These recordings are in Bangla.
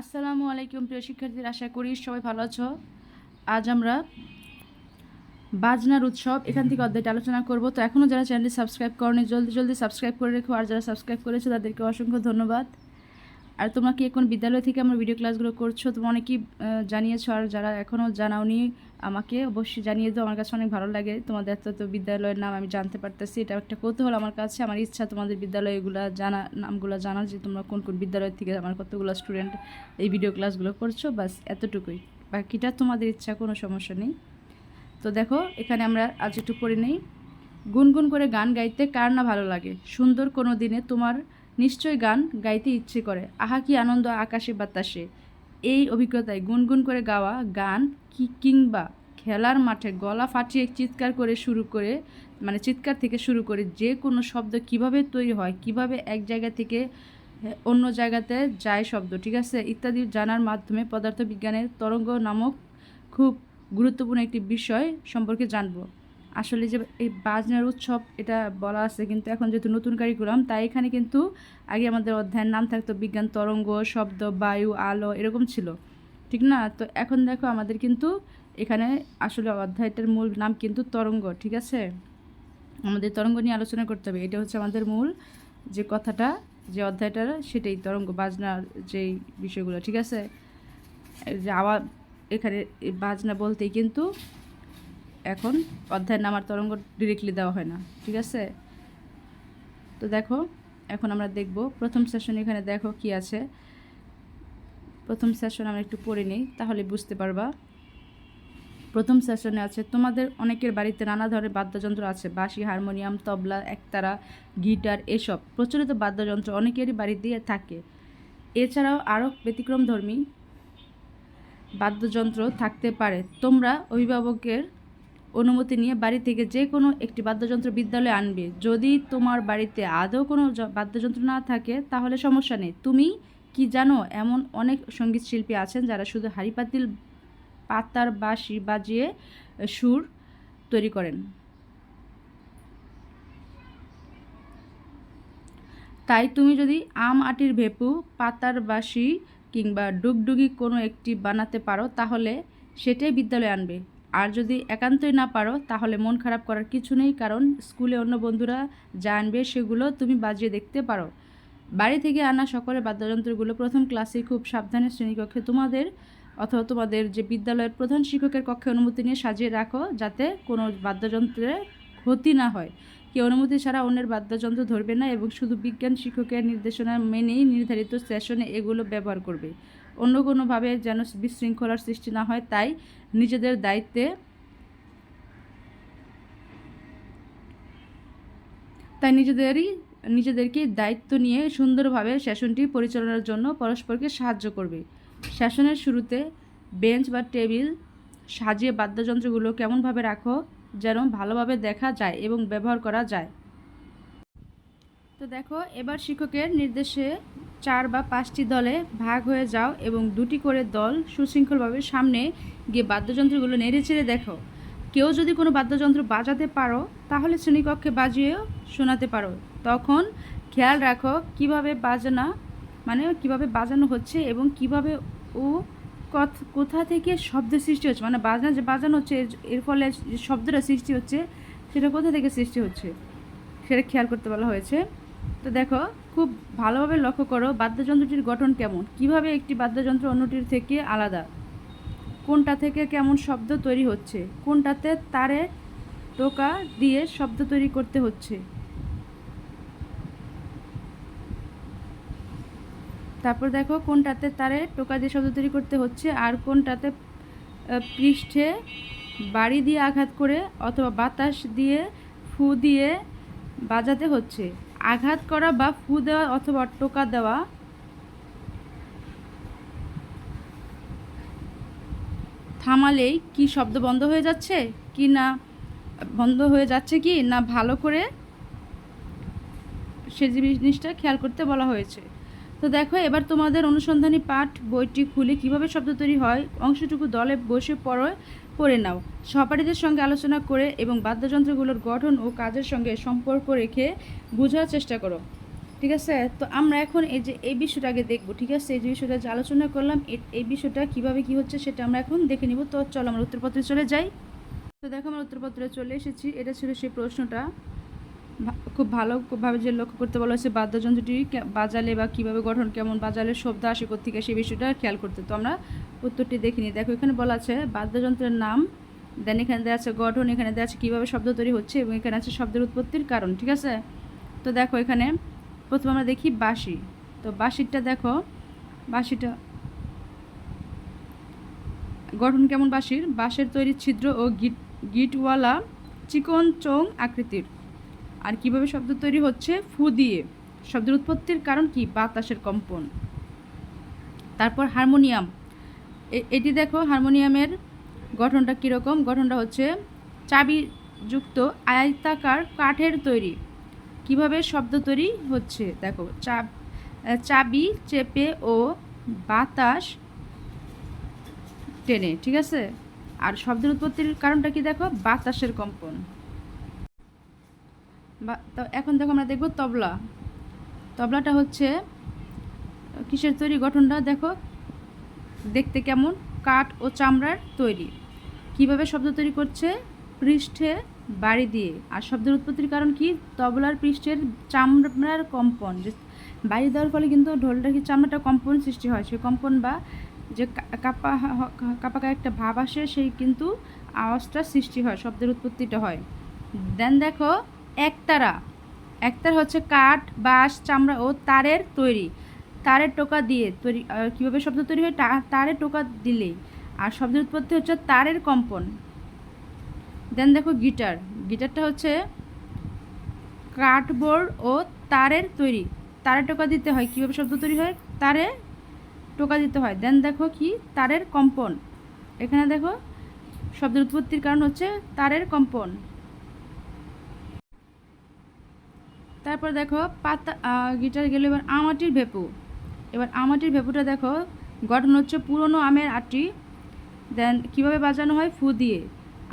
আসসালামু আলাইকুম, প্রিয় শিক্ষার্থীরা, আশা করি সবাই ভালো আছো। আজ আমরা বাজনার উৎসব এখান থেকে অধ্যায়টা আলোচনা করব। তো এখনও যারা চ্যানেলটি সাবস্ক্রাইব করনি, জলদি জলদি সাবস্ক্রাইব করে রেখো। আর যারা সাবস্ক্রাইব করেছে, তাদেরকে অসংখ্য ধন্যবাদ। আর তোমরা কি এখন বিদ্যালয় থেকে আমার ভিডিও ক্লাসগুলো করছ? তোমরা অনেকেই জানিয়েছো আর যারা এখনও জানাওনি, আমাকে অবশ্যই জানিয়ে দাও। আমার কাছে অনেক ভালো লাগে। তোমাদের এত তো বিদ্যালয়ের নাম আমি জানতে পারতেছি। এটা একটা কৌতূহল আমার কাছে। আমার ইচ্ছা তোমাদের বিদ্যালয়গুলো জানা, নামগুলো জানা যে তোমরা কোন কোন বিদ্যালয় থেকে আমার কতগুলো স্টুডেন্ট এই ভিডিও ক্লাসগুলো করছ। বাস এতটুকুই। বাকিটা তোমাদের ইচ্ছা, কোনো সমস্যা নেই। তো দেখো, এখানে আমরা আজ একটু পড়ে নেই। গুনগুন করে গান গাইতে কার না ভালো লাগে? সুন্দর কোনো দিনে তোমার নিশ্চয় গান গাইতে ইচ্ছে করে। আহা, কি আনন্দ আকাশে বাতাসে। এই অভিজ্ঞতায় গুনগুন করে গাওয়া গান কি কিংবা খেলার মাঠে গলা ফাটিয়ে চিৎকার করে শুরু করে মানে চিৎকার থেকে শুরু করে যে কোনো শব্দ কীভাবে তৈরি হয়, কীভাবে এক জায়গা থেকে অন্য জায়গাতে যায় শব্দ, ঠিক আছে? ইত্যাদি জানার মাধ্যমে পদার্থবিজ্ঞানের তরঙ্গ নামক খুব গুরুত্বপূর্ণ একটি বিষয় সম্পর্কে জানব। আসলে যে এই বাজনার উৎসব এটা বলা আছে, কিন্তু এখন যেহেতু নতুন কারিকুলাম তাই এখানে কিন্তু আগে আমাদের অধ্যায়ের নাম থাকতো বিজ্ঞান, তরঙ্গ, শব্দ, বায়ু, আলো এরকম ছিল। ঠিক না? তো এখন দেখো আমাদের কিন্তু এখানে আসলে অধ্যায়টার মূল নাম কিন্তু তরঙ্গ, ঠিক আছে? আমাদের তরঙ্গ নিয়ে আলোচনা করতে হবে। এটা হচ্ছে আমাদের মূল যে কথাটা, যে অধ্যায়টার, সেটাই তরঙ্গ, বাজনার যেই বিষয়গুলো, ঠিক আছে? যে আওয়াজ এখানে বাজনা বলতেই কিন্তু এখন অধ্যায়ের নামার তরঙ্গ ডিরেক্টলি দেওয়া হয় না, ঠিক আছে? তো দেখো, এখন আমরা দেখব, প্রথম সেশন এখানে দেখো কি আছে। প্রথম সেশন আমরা একটু পড়ে নিই, তাহলে বুঝতে পারবা। প্রথম সেশনে আছে, তোমাদের অনেকের বাড়িতে নানা ধরনের বাদ্যযন্ত্র আছে, বাঁশি, হারমোনিয়াম, তবলা, একতারা, গিটার, এসব। প্রচলিত বাদ্যযন্ত্র অনেকেরই বাড়িতে থাকে। এছাড়াও আরও ব্যতিক্রমধর্মী বাদ্যযন্ত্র থাকতে পারে। তোমরা অভিভাবকের অনুমতি নিয়ে বাড়ি থেকে যে কোনো একটি বাদ্যযন্ত্র বিদ্যালয়ে আনবে। যদি তোমার বাড়িতে আদৌ কোনো বাদ্যযন্ত্র না থাকে, তাহলে সমস্যা নেই। তুমি কি জানো, এমন অনেক সংগীত শিল্পী আছেন যারা শুধু হাঁড়ি পাতিল পাতার বাঁশি বাজিয়ে সুর তৈরি করেন। তাই তুমি যদি আম আটির ভেপু, পাতার বাঁশি কিংবা ডুগডুগি কোনো একটি বানাতে পারো, তাহলে সেটাই বিদ্যালয়ে আনবে। আর যদি একান্তই না পারো, তাহলে মন খারাপ করার কিছু নেই, কারণ স্কুলে অন্য বন্ধুরা যা আনবে সেগুলো তুমি বাজিয়ে দেখতে পারো। বাড়ি থেকে আনা সকলের বাদ্যযন্ত্রগুলো প্রথম ক্লাসে খুব সাবধানে শ্রেণীকক্ষে তোমাদের অথবা তোমাদের যে বিদ্যালয়ের প্রধান শিক্ষকের কক্ষে অনুমতি নিয়ে সাজিয়ে রাখো, যাতে কোনো বাদ্যযন্ত্রের ক্ষতি না হয়। কেউ অনুমতি ছাড়া অন্যের বাদ্যযন্ত্র ধরবে না এবং শুধু বিজ্ঞান শিক্ষকের নির্দেশনা মেনেই নির্ধারিত সেশনে এগুলো ব্যবহার করবে। অন্য কোনোভাবে যেন বিশৃঙ্খলার সৃষ্টি না হয়, তাই নিজেদের দায়িত্বে তাই নিজেদেরই, নিজেদেরকে দায়িত্ব নিয়ে সুন্দরভাবে সেশনটি পরিচালনার জন্য পরস্পরকে সাহায্য করবে। সেশনের শুরুতে বেঞ্চ বা টেবিল সাজিয়ে বাদ্যযন্ত্রগুলো কেমনভাবে রাখো যেন ভালোভাবে দেখা যায় এবং ব্যবহার করা যায়। তো দেখো, এবার শিক্ষকের নির্দেশে চার বা পাঁচটি দলে ভাগ হয়ে যাও এবং দুটি করে দল সুশৃঙ্খলভাবে সামনে গিয়ে বাদ্যযন্ত্রগুলো নেড়ে চেড়ে দেখো। কেউ যদি কোনো বাদ্যযন্ত্র বাজাতে পারো, তাহলে শ্রেণীকক্ষে বাজিয়েও শোনাতে পারো। তখন খেয়াল রাখো কীভাবে বাজনা মানে কীভাবে বাজানো হচ্ছে এবং কীভাবে ও কোথা থেকে শব্দের সৃষ্টি হচ্ছে। মানে বাজনা যে বাজানো হচ্ছে এর ফলে যে শব্দটা সৃষ্টি হচ্ছে, সেটা কোথা থেকে সৃষ্টি হচ্ছে, সেটা খেয়াল করতে বলা হয়েছে। তো দেখো খুব ভালোভাবে লক্ষ্য করো, বাদ্যযন্ত্রটির গঠন কেমন? কীভাবে একটি বাদ্যযন্ত্র অন্যটির থেকে আলাদা? কোনটা থেকে কেমন শব্দ তৈরি হচ্ছে? কোনটাতে তারে টোকা দিয়ে শব্দ তৈরি করতে হচ্ছে? তারপর দেখো, কোনটাতে তারে টোকা দিয়ে শব্দ তৈরি করতে হচ্ছে আর কোনটাতে পৃষ্ঠে বাড়ি দিয়ে আঘাত করে অথবা বাতাস দিয়ে ফু দিয়ে বাজাতে হচ্ছে। আঘাত করা বা ফু দেওয়া অথবা টোকা দেওয়া। থামালেই কি শব্দ বন্ধ হয়ে যাচ্ছে? কি না বন্ধ হয়ে যাচ্ছে কি? না ভালো করে সে জিনিসটা খেয়াল করতে বলা হয়েছে। তো দেখো, এবার তোমাদের অনুসন্ধানী পাঠ বইটি খুলে কীভাবে শব্দ তৈরি হয়? অংশটুকু দলে বসে পড়ে। পড়ে নাও। সহপাঠীদের সঙ্গে আলোচনা করে এবং বাদ্যযন্ত্রগুলোর গঠন ও কাজের সঙ্গে সম্পর্ক রেখে বোঝার চেষ্টা করো। ঠিক আছে? তো আমরা এখন এই যে, এই বিষয়টা আগে দেখব, ঠিক আছে? এই যে বিষয়টা যে আলোচনা করলাম এই বিষয়টা কীভাবে কি হচ্ছে সেটা আমরা এখন দেখে নিব। তো চলো আমরা উত্তরপত্রে চলে যাই। তো দেখো, আমরা উত্তরপত্রে চলে এসেছি। এটা ছিল সেই প্রশ্নটা। খুব ভালোভাবে যে লক্ষ্য করতে বলা হয়েছে বাদ্যযন্ত্রটি বাজালে বা কীভাবে গঠন, কেমন বাজালে শব্দ আসে থেকে সেই বিষয়টা খেয়াল করতে। তো আমরা উত্তরটি দেখিনি দেখো, এখানে বলা আছে, বাদ্যযন্ত্রের নাম দেন এখানে দেওয়া আছে গঠন, এখানে দেওয়া আছে কীভাবে শব্দ তৈরি হচ্ছে এবং এখানে আছে শব্দের উৎপত্তির কারণ, ঠিক আছে? তো দেখো, এখানে প্রথমে আমরা দেখি বাঁশি। তো বাঁশিরটা দেখো, বাঁশিটা গঠন কেমন বাঁশির? বাঁশের তৈরি ছিদ্র ও গিট, গিটওয়ালা চিকন চোং আকৃতির। আর কীভাবে শব্দ তৈরি হচ্ছে? ফু দিয়ে। শব্দের উৎপত্তির কারণ কি? বাতাসের কম্পন। তারপর হারমোনিয়াম। এটি দেখো হারমোনিয়ামের গঠনটা কীরকম? গঠনটা হচ্ছে চাবিযুক্ত আয়তাকার কাঠের তৈরি। কীভাবে শব্দ তৈরি হচ্ছে? দেখো চাব আহ, চাবি চেপে ও বাতাস টেনে ঠিক আছে? আর শব্দের উৎপত্তির কারণটা কি দেখো? বাতাসের কম্পন। বা এখন দেখো আমরা দেখব তবলা। তবলাটা হচ্ছে, কিসের তৈরি গঠনটা? দেখো, দেখতে কেমন? কাঠ ও চামড়ার তৈরি। কীভাবে শব্দ তৈরি করছে? পৃষ্ঠে বাড়ি দিয়ে। আর শব্দের উৎপত্তির কারণ কি? তবলার পৃষ্ঠের চামড়ার কম্পন। যে বাড়ি দেওয়ার ফলে কিন্তু ঢোলটা কি চামড়াটা কম্পন সৃষ্টি হয়। সেই কম্পন বা যে কাপা কাপাকা একটা ভাব আসে, সেই কিন্তু আওয়াজটা সৃষ্টি হয়, শব্দের উৎপত্তিটা হয়। দেন দেখো একতারা। একতারা হচ্ছে কাঠ, বাঁশ, চামড়া ও তারের তৈরি। তারের টোকা দিয়ে তৈরি কীভাবে শব্দ তৈরি হয়? তারের টোকা দিলে আর শব্দের উৎপত্তি হচ্ছে তারের কম্পন। দেন দেখো গিটার। গিটারটা হচ্ছে কাঠবোর্ড ও তারের তৈরি। তারে টোকা দিতে হয়। কীভাবে শব্দ তৈরি হয়? তারে টোকা দিতে হয়। দেন দেখো কি? তারের কম্পন। এখানে দেখো, শব্দের উৎপত্তির কারণ হচ্ছে তারের কম্পন। তারপর দেখো পাতা গিটার গেলে, এবার আমাটির ভেপু। এবার আমাটির ভেপুটা দেখো, গঠন হচ্ছে পুরনো আমের আটি। দেন কীভাবে বাজানো হয়? ফু দিয়ে।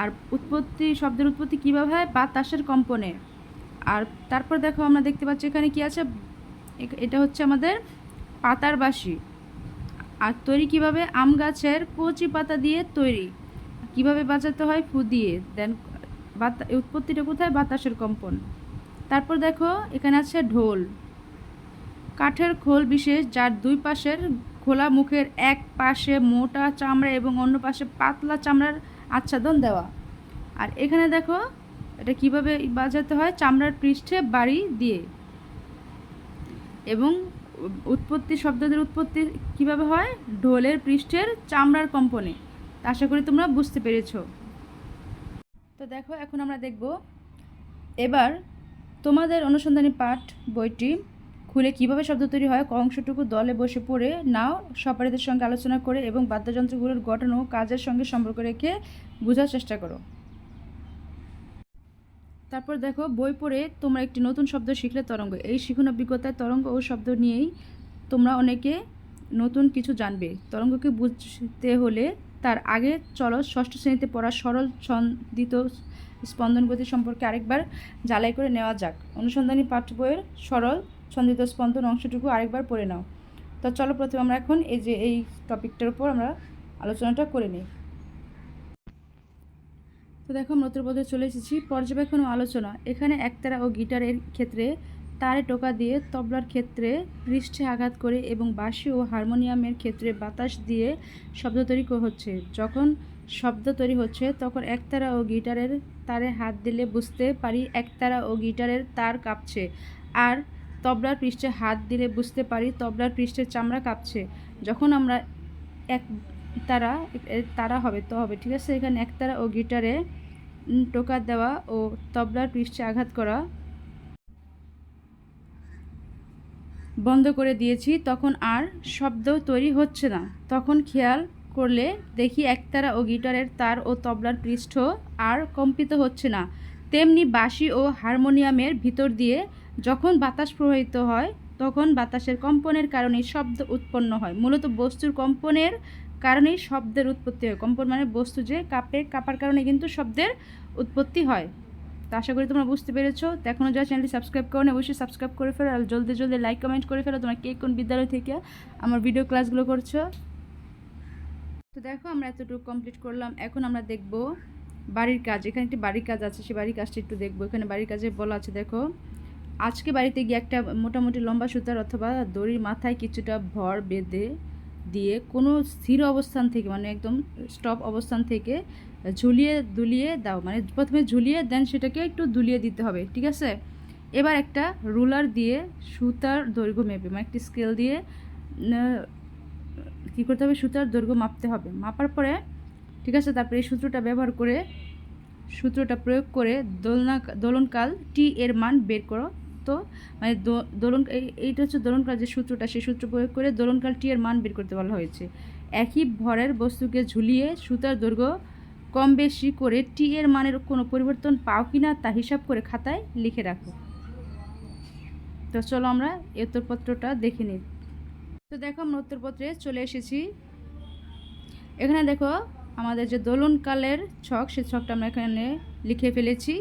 আর উৎপত্তি, শব্দের উৎপত্তি কীভাবে হয়? বাতাসের কম্পনে। আর তারপর দেখো আমরা দেখতে পাচ্ছি এখানে কি আছে? এটা হচ্ছে আমাদের পাতার বাঁশি আর তৈরি কীভাবে? আম গাছের কচি পাতা দিয়ে তৈরি। কীভাবে বাজাতে হয়? ফু দিয়ে। দেন বাতা উৎপত্তিটা কোথায়? বাতাসের কম্পন। তারপর দেখো, এখানে আছে ঢোল। কাঠের খোল বিশেষ, যার দুই পাশের খোলা মুখের এক পাশে মোটা চামড়া এবং অন্য পাশে পাতলা চামড়ার আচ্ছাদন দেওয়া। আর এখানে দেখো, এটা কীভাবে বাজাতে হয়? চামড়ার পৃষ্ঠে বাড়ি দিয়ে। এবং উৎপত্তি, শব্দদের উৎপত্তি কীভাবে হয়? ঢোলের পৃষ্ঠের চামড়ার কম্পনে। আশা করি তোমরা বুঝতে পেরেছ। তো দেখো, এখন আমরা দেখব। এবার তোমাদের অনুসন্ধানী পাঠ বইটি খুলে কীভাবে শব্দ তৈরি হয় ক অংশটুকু দলে বসে পড়ে, নাও সপারীদের সঙ্গে আলোচনা করে এবং বাদ্যযন্ত্রগুলোর গঠন ও কাজের সঙ্গে সম্পর্ক রেখে বোঝার চেষ্টা করো। তারপর দেখো, বই পড়ে তোমরা একটি নতুন শব্দ শিখলে তরঙ্গ। এই শিখন অভিজ্ঞতায় তরঙ্গ ও শব্দ নিয়েই তোমরা অনেকে নতুন কিছু জানবে। তরঙ্গকে বুঝতে হলে তার আগে চলো ষষ্ঠ শ্রেণীতে পড়া সরল ছন্দিত স্পন্দন গতি সম্পর্কে আরেকবার জ্বালাই করে নেওয়া যাক। অনুসন্ধানী পাঠ্য বইয়ের সরল ছন্দিত স্পন্দন অংশটুকু আরেকবার পড়ে নাও। তো চলো প্রথমে আমরা এখন এই যে এই টপিকটার উপর আমরা আলোচনাটা করে নিই। তো দেখো আমরা উত্তরপদে চলে এসেছি। পর্যবেক্ষণ ও আলোচনা। এখানে একতারা ও গিটারের ক্ষেত্রে তারে টোকা দিয়ে তবলার ক্ষেত্রে পৃষ্ঠে আঘাত করে এবং বাঁশি ও হারমোনিয়ামের ক্ষেত্রে বাতাস দিয়ে শব্দ তৈরি হচ্ছে। যখন শব্দ তৈরি হচ্ছে, তখন একতারা ও গিটারের তারে হাত দিলে বুঝতে পারি একতারা ও গিটারের তার কাঁপছে। আর তবলার পৃষ্ঠে হাত দিলে বুঝতে পারি তবলার পৃষ্ঠের চামড়া কাঁপছে। যখন আমরা এক তারা তারা হবে, তো হবে, ঠিক আছে? এখানে একতারা ও গিটারে টোকা দেওয়া ও তবলার পৃষ্ঠে আঘাত করা বন্ধ করে দিয়েছি, তখন আর শব্দ তৈরি হচ্ছে না। তখন খেয়াল করলে দেখি একতারা ও গিটারের তার ও তবলার পৃষ্ঠ আর কম্পিত হচ্ছে না। তেমনি বাঁশি ও হারমোনিয়ামের ভিতর দিয়ে যখন বাতাস প্রবাহিত হয়, তখন বাতাসের কম্পনের কারণে শব্দ উৎপন্ন হয়। মূলত বস্তুর কম্পনের কারণেই শব্দের উৎপত্তি হয়। কম্পন মানে বস্তু যে কাপে, কাপার কারণে কিন্তু শব্দের উৎপত্তি হয়। তো আশা করি তোমরা বুঝতে পেরেছ। তো এখনও যারা চ্যানেলটি সাবস্ক্রাইব করো অবশ্যই সাবস্ক্রাইব করে ফেলো, আর জলদি জলদি লাইক কমেন্ট করে ফেলো তোমরা কে কোন বিদ্যালয় থেকে আমার ভিডিও ক্লাসগুলো করছ। তো দেখো আমরা এতটুকু কমপ্লিট করলাম। এখন আমরা দেখব বাড়ির কাজ। এখানে একটি বাড়ির কাজ আছে, সেই বাড়ির কাজটা একটু দেখব। এখানে বাড়ির কাজে বলা আছে, দেখো, আজকে বাড়িতে গিয়ে একটা মোটামুটি লম্বা সুতার অথবা দড়ির মাথায় কিছুটা ভর বেঁধে দিয়ে কোনো স্থির অবস্থান থেকে মানে একদম স্টপ অবস্থান থেকে ঝুলিয়ে দুলিয়ে দাও মানে প্রথমে ঝুলিয়ে দেন সেটাকে একটু দুলিয়ে দিতে হবে, ঠিক আছে? এবার একটা রুলার দিয়ে সুতার দৈর্ঘ্য মেপে মানে একটি স্কেল দিয়ে কী করতে হবে? সুতার দৈর্ঘ্য মাপতে হবে। মাপার পরে, ঠিক আছে, তারপরে এই সূত্রটা ব্যবহার করে, সূত্রটা প্রয়োগ করে দোলনা, দোলনকাল টি এর মান বের করো। তো মানে দোলন এইটা হচ্ছে দোলনকাল যে সূত্রটা, সেই সূত্র প্রয়োগ করে দোলনকাল টি এর মান বের করতে বলা হয়েছে। একই ভরের বস্তুকে ঝুলিয়ে সুতার দৈর্ঘ্য কম বেশি করে টি এর মানের কোনো পরিবর্তন পাও কি না তা হিসাব করে খাতায় লিখে রাখো। তো চলো আমরা উত্তরপত্রটা দেখে নিই। তো দেখো আমরা উত্তরপত্রে চলে এসেছি। এখানে দেখো আমাদের যে দোলনকালের ছক, সে ছকটা আমরা এখানে লিখে ফেলেছি।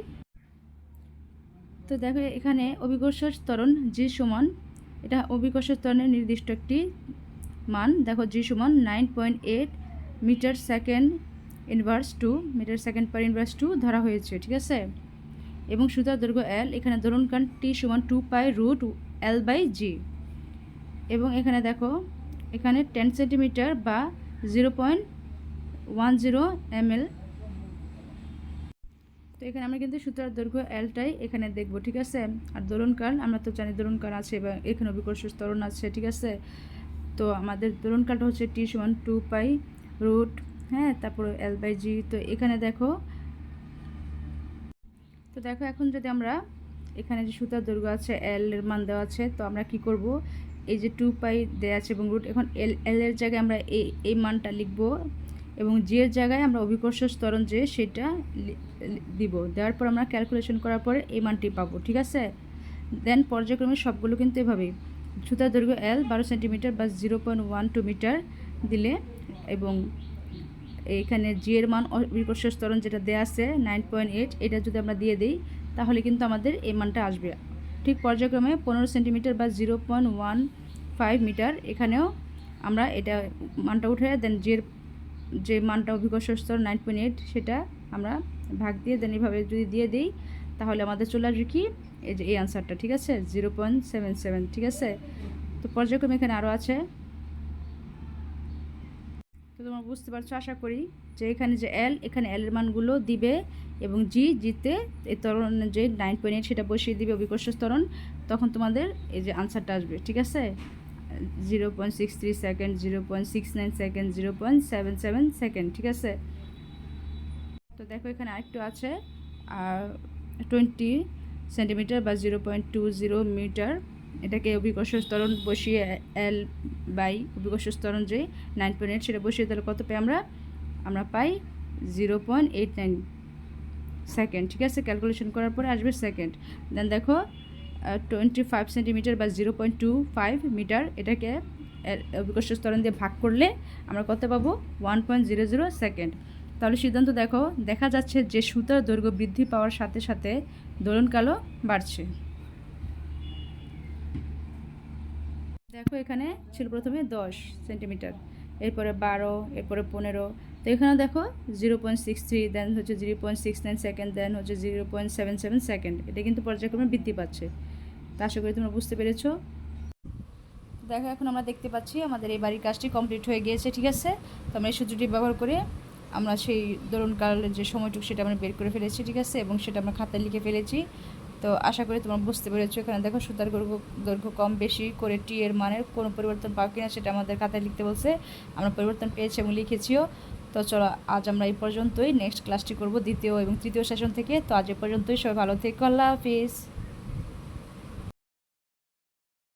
তো দেখো এখানে অভিকর্ষ ত্বরণ জি সমান, এটা অভিকর্ষ ত্বরণের নির্দিষ্ট একটি মান। দেখো জি সমান nine point eight metre second inverse two metre second per inverse two ধরা হয়েছে, ঠিক আছে? এবং সুতার দৈর্ঘ্য এল এখানে দোলনকাল টি সমান two pi root L by g এবং এখানে দেখো, এখানে টেন সেন্টিমিটার বা zero point one zero m L তো এখানে আমরা কিন্তু সুতার দৈর্ঘ্য এলটাই এখানে দেখব, ঠিক আছে? আর দোলনকাল আমরা তো জানি দোলনকাল আছে এবং এখানে অভিকর্ষ স্তরণ আছে, ঠিক আছে? তো আমাদের দোলনকালটা হচ্ছে টি সমান টু পাই রুট হ্যাঁ তারপর এল বাই জি তো এখানে দেখো। তো দেখো, এখন যদি আমরা এখানে যে সুতার দৈর্ঘ্য আছে এল এর মান দেওয়া আছে, তো আমরা কি করব? এই যে টু পাই দেওয়া আছে এবং রুট এখন এল এল এর জায়গায় আমরা এই এই মানটা লিখব এবং জি এর জায়গায় আমরা অভিকর্ষ স্তরণ যে সেটা দিব। দেওয়ার পর আমরা ক্যালকুলেশন করার পরে এই মানটি পাবো, ঠিক আছে? দেন পর্যায়ক্রমে সবগুলো কিন্তু এভাবেই। সুতার দৈর্ঘ্য এল বারো সেন্টিমিটার বা zero point one two metre দিলে এবং এইখানে জি এর মান অভিকর্ষ স্তরণ যেটা দেওয়া আছে নাইন পয়েন্ট এইট এটা যদি আমরা দিয়ে দিই, তাহলে কিন্তু আমাদের এই মানটা আসবে। ঠিক পর্যায়ক্রমে পনেরো সেন্টিমিটার বা zero point one five metre এখানেও আমরা এটা মানটা উঠে দেন যে যে মানটা অভিকর্ষ স্তর নাইন পয়েন্ট এইট সেটা আমরা ভাগ দিয়ে দেন এইভাবে যদি দিয়ে দিই, তাহলে আমাদের চলে আসবে কি? এই যে এই আনসারটা ঠিক আছে? জিরো পয়েন্ট সেভেন সেভেন ঠিক আছে? তো পর্যায়ক্রমে এখানে আরও আছে তোমরা বুঝতে পারছ, আশা করি যে এখানে যে এল এখানে এল এর মানগুলো দিবে এবং জি জিতে এই ত্বরণ যে নাইন পয়েন্ট এইট সেটা বসিয়ে দিবে অভিকর্ষ ত্বরণ, তখন তোমাদের এই যে আনসারটা আসবে, ঠিক আছে? Zero point six three second zero point six nine second zero point seven seven second ঠিক আছে? তো দেখো এখানে আরেকটু আছে, আর টোয়েন্টি সেন্টিমিটার বা zero point two zero metre এটাকে অভিকর্ষ স্তরণ বসিয়ে এল বাই অভিকর্ষ স্তরণ যে নাইন পয়েন্ট এইট সেটা বসিয়ে তাহলে কত পাই আমরা? আমরা পাই zero point eight nine second ঠিক আছে? ক্যালকুলেশন করার পরে আসবে সেকেন্ড দেন দেখো টোয়েন্টি ফাইভ সেন্টিমিটার বা zero point two five metre এটাকে অভিকর্ষ স্তরণ দিয়ে ভাগ করলে আমরা কত পাবো? One point zero zero second তাহলে সিদ্ধান্ত দেখো, দেখা যাচ্ছে যে সুতার দৈর্ঘ্য বৃদ্ধি পাওয়ার সাথে সাথে দোলনকালও বাড়ছে। দেখো এখানে ছিল প্রথমে দশ সেন্টিমিটার, এরপরে বারো, এরপরে পনেরো, তো এখানে দেখো zero point six three then হচ্ছে zero point six nine second then হচ্ছে zero point seven seven second. এটা কিন্তু পর্যায়ক্রমে বৃদ্ধি পাচ্ছে। তা আশা করি তোমরা বুঝতে পেরেছ। দেখো, এখন আমরা দেখতে পাচ্ছি আমাদের এই বাড়ির কাজটি কমপ্লিট হয়ে গিয়েছে, ঠিক আছে? তো আমরা এই সূত্রটি ব্যবহার করে আমরা সেই দরুণকালের যে সময়টুকু সেটা আমরা বের করে ফেলেছি, ঠিক আছে? এবং সেটা আমরা খাতায় লিখে ফেলেছি। তো আশা করি তোমরা বুঝতে পেরেছ। এখানে দেখো সুতার দৈর্ঘ্য দৈর্ঘ্য কম বেশি করে টি এর মানের কোনো পরিবর্তন পাও কিনা সেটা আমাদের খাতায় লিখতে বলছে। আমরা পরিবর্তন পেয়েছি এবং লিখেছিও। তো চলো, আজ আমরা এই পর্যন্তই। নেক্সট ক্লাসটি করব দ্বিতীয় এবং তৃতীয় সেশন থেকে। তো আজ এ পর্যন্তই। সবাই ভালো থেকো। আল্লাহ হাফিজ।